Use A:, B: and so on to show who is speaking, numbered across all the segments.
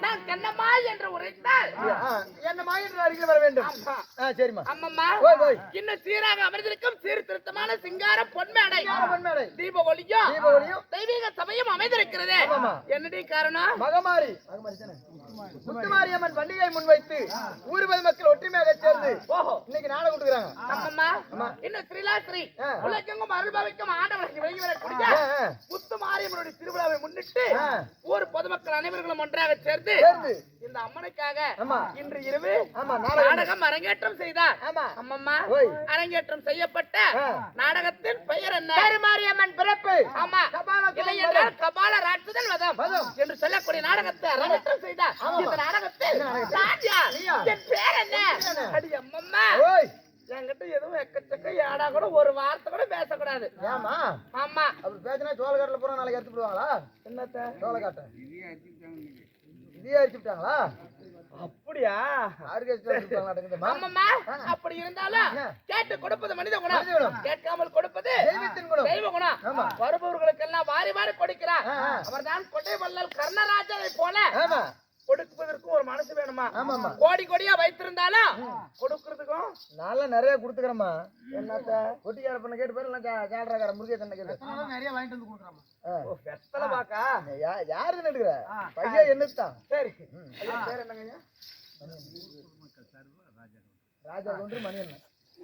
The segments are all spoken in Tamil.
A: நான் கண்ணம்மா என்று உரைத்தால்
B: என்ன மாயின்ற அருகில் வர வேண்டும்
A: ஆமா.
B: ஆ, சரிம்மா
A: அம்மம்மா
B: ஓய், ஓய்.
A: இன்னும் சீராக அமர்ந்திருக்கும் சீர்திருத்தமான சிங்கார பொன்மேடை
B: பொன்மேடை.
A: தீப ஒளியும்
B: தீப ஒளியும்.
A: தெய்வீக சபையும் அமைந்திருக்கிறது
B: ஆமாம்மா.
A: என்னடி காரணம்
B: மகமாரி முத்துமாரியம்மன் பண்டிகை முன்வைத்து ஊர் மக்கள் ஒற்றுமையாக சேர்ந்து
A: ஓஹோ
B: இன்னைக்கு நாடகம் கொடுக்குறாங்க
A: அம்மம்மா இன்னும் ஸ்ரீலாஸ்ரீ. உலகெங்கும் அருள்பாவிக்கும் ஆண்டவனுக்கு விலகி வரக்கூடிய
B: ஆ, ஆ.
A: முத்து மாரியம்மனுடைய திருவிழாவை முன்னிட்டு. ஊர் பொதுமக்கள் அனைவர்களும் ஒன்றாக சேர்ந்து. இந்த அம்மனுக்காக. இன்று இரவு
B: நாடகம்
A: அரங்கேற்றம் செய்தார் அம்மம்மா. அரங்கேற்றம் செய்யப்பட்ட. நாடகத்தின் பெயர் என்ன
B: மாரியம்மன் பிறப்பு
A: ஆமா இல்லை என்றால் கபால ராட்சதன் வதம். என்று சொல்லக்கூடிய நாடகத்தை அரங்கேற்றம் செய்தார். இந்த நாடகத்தில்? என் பேர் என்ன? அடி அம்மம்மா என்கிட்ட எதுவும் எக்கச்சக்க ஏடா கூட ஒரு வார்த்தை கூட பேசக்கூடாது.
B: ஏமா
A: ஆமா.
B: அப்படி பேசினா சோளக்காட்டுல பூரா நாளைக்கு எடுத்து விடுவாங்களா
A: என்னத்த?
B: சோளக்காட்டை. அடிச்சு விட்டாங்களா
A: அப்படியா? அம்மம்மா அப்படி இருந்தாலும்? கேட்டு கொடுப்பது மனித குணம். கேட்காமல் கொடுப்பது தெய்வ குணம்.
B: ஆமா.
A: வருபவர்களுக்கெல்லாம் வாரி வாரி கொடுக்கிறார். அவர்தான் கொட்டை வள்ளல் கர்ணராஜனை போல
B: ஆமா.
A: கொடுப்பதற்கும் ஒரு மனசு வேணுமா. கோடி கோடியா வைத்திருந்தாலும் கொடுக்கறதுக்கும்
B: நான்ல நிறைய கொடுத்துக்கிறேம்மா. என்னத்த? ஒட்டிக்கார பண்ண கேட்டு பேர் எல்லாம் கேடுறாக்கார முருகேசன் கேட்டு
C: நிறைய வாங்கிட்டு வந்து கொடுக்குறாமா
A: ஓ, வெத்தலை பாக்கா?
B: யா- யாருன்னு எடுக்கிற பையன் என்னத்தான்
A: சரி. பேர் என்னங்க?
B: ராஜா ஒன்று மணி என்ன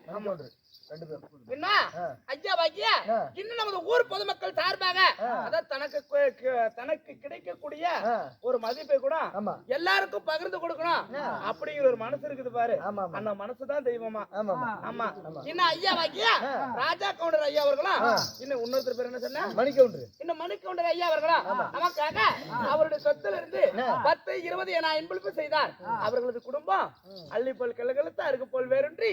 B: மணி ஒன்று ரெண்டு பேரும்.
A: என்ன
B: ஆ.
A: ஐயா பாக்கியா?
B: ஆ.
A: இன்னும் நமது ஊர் பொதுமக்கள் சார்பாக அதான் தனக்கு கு- கு- தனக்கு கிடைக்கக்கூடிய
B: ஆ,
A: ஒரு மதிப்பை கூட
B: ஆமா.
A: எல்லாருக்கும் பகிர்ந்து கொடுக்கணும். அப்படிங்கிற ஒரு மனசு இருக்குது பாரு.
B: ஆமா ஆமா.
A: அந்த மனசுதான் தெய்வமா.
B: ஆமாம்மா
A: ஆமா. இன்னும் ஐயா வாக்கியா ராஜா கவுண்டர் ஐயா அவர்களும். இன்னும் இன்னொருத்தர் பேர் என்ன சொன்னா?
B: மணி கவுண்டரு.
A: இன்னும் மணி கவுண்டர் ஐயா அவர்களும் நமக்காக அவருடைய சொத்துல இருந்து பத்து இருபது என அன்பளிப்பு செய்தார். அவர்களது குடும்பம் அள்ளி போல் கிளகலத்து அருக்கு போல் வேறுன்றி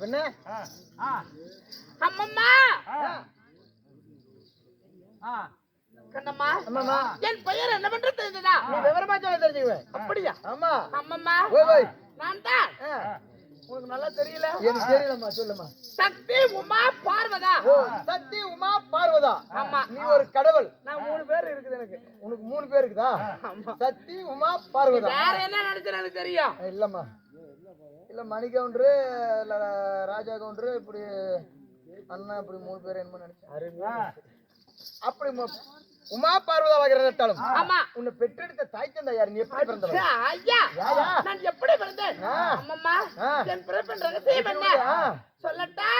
B: பின்ன
A: அம்மம்மா! கண்ணம்மா! என் பெயர் என்னவென்று தெரிந்ததா?
B: நீ விவரமா சொல்ல தெரிஞ்சுக்குவேன்
A: அப்படியா?
B: ஆமா
A: அம்மம்மா! நான் தான். உனக்கு நல்லா தெரியல?
B: எனக்கு தெரியலம்மா சொல்லுமா
A: சக்தி உமா பார்வதா?
B: சக்தி உமா பார்வதா?
A: ஆமா.
B: நீ ஒரு கடவுள்.
A: நான் மூணு பேர் இருக்குது எனக்கு.
B: உனக்கு மூணு பேர் இருக்குதா? சக்தி உமா பார்வதா?
A: வேற என்ன நினைச்சு எனக்கு தெரியும்.
B: இல்லம்மா. இல்ல மணி கவுண்டரு இல்ல ராஜா கவுண்டரு இப்படி அண்ணா இப்படி மூணு பேர் என்னமோ நினைச்சேன். அப்படி உமா பார்வதாவாக இருந்தாலும்
A: ஆமா.
B: உன்னை பெற்றெடுத்த தாய் தந்தை யார்? நீ எப்படி பிறந்தவன்
A: ச்சே, ஐயா? நான் எப்படி பிறந்தேன். அம்மம்மா. என் பிறப்பின் ரகசியம் என்ன. சொல்லட்டா?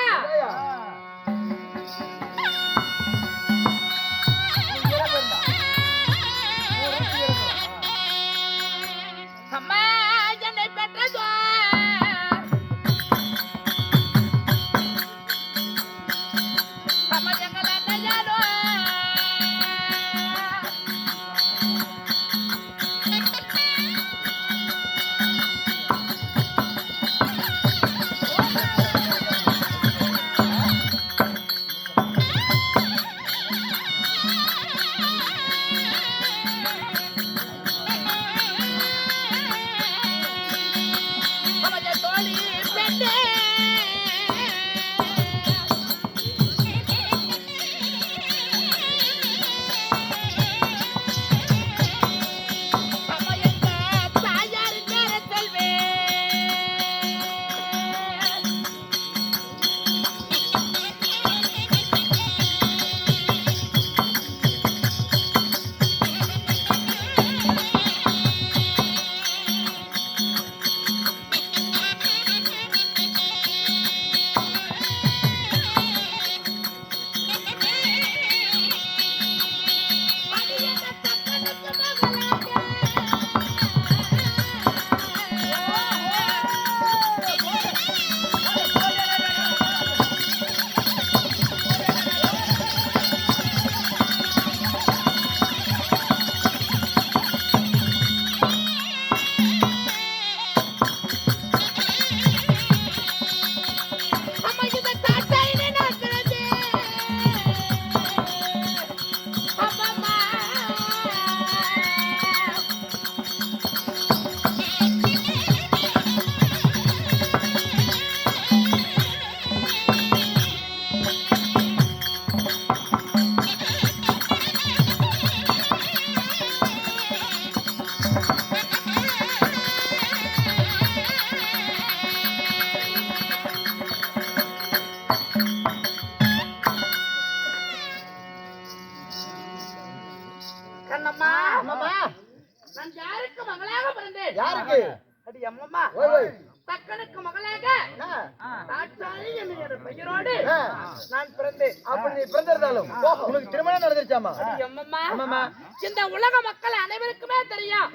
A: பிறந்தேன்
B: அப்படி நீ பிறந்திருந்தாலும் உனக்கு திருமணம் நடந்துருச்சாமா
A: அடி அம்மம்மா.
B: ஆமாம்மா.
A: இந்த உலக மக்கள் அனைவருக்குமே தெரியும்.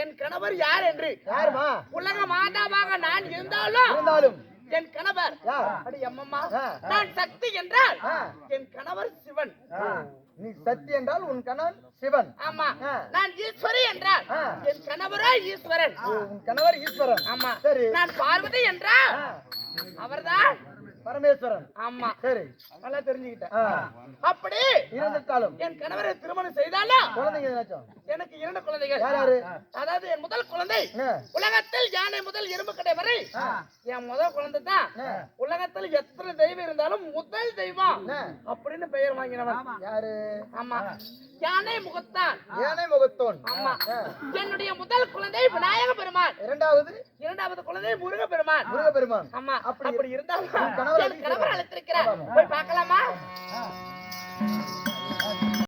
A: என் கணவர் யார் என்று?
B: யாருமா?
A: உலக மாதாவாக நான் இருந்தாலும்
B: இருந்தாலும்.
A: என் கணவர்.
B: யார்
A: அடி அம்மம்மா
B: ஆ.
A: நான் சக்தி என்றால். என் கணவர் சிவன்.
B: நீ சக்தி என்றால் உன் கணவன் சிவன்.
A: ஆமா. நான் ஈஸ்வரி என்றால். என் கணவரோ ஈஸ்வரன்.
B: உன் கணவர் ஈஸ்வரன்.
A: ஆமா.
B: சரி.
A: நான் பார்வதி என்றால் அவர்தான்
B: பரமேஸ்வரன்.
A: ஆமா.
B: சரி.
A: நல்லா தெரிஞ்சுக்கிட்டேன். அப்படி
B: இருந்துட்டாலும்
A: என் கணவரை திருமணம் செய்தாலும்
B: குழந்தைங்க
A: எனக்கு இரண்டு குழந்தைகள்.
B: யார் யாரு?
A: அதாவது என் முதல் குழந்தை உலகத்தில் யானை முதல் எறும்பு கடை வரை. என் முதல் குழந்தை தான். உலகத்தில் எத்தனை தெய்வம் இருந்தாலும் முதல் தெய்வம். அப்படின்னு பெயர் வாங்கினவன்.
B: யாரு?
A: ஆமா. யானை முகத்தான்.
B: யானை முகத்தோன்.
A: ஆமா. என்னுடைய முதல் குழந்தை விநாயக பெருமான்
B: இரண்டாவது?
A: இரண்டாவது குழந்தை முருக பெருமான்
B: முருகப்பெருமான்
A: ஆமா
B: அப்படி
A: அப்படி இருந்தாலும்
B: கணவர்.
A: அழைத்திருக்கிறார். போய் பார்க்கலாமா.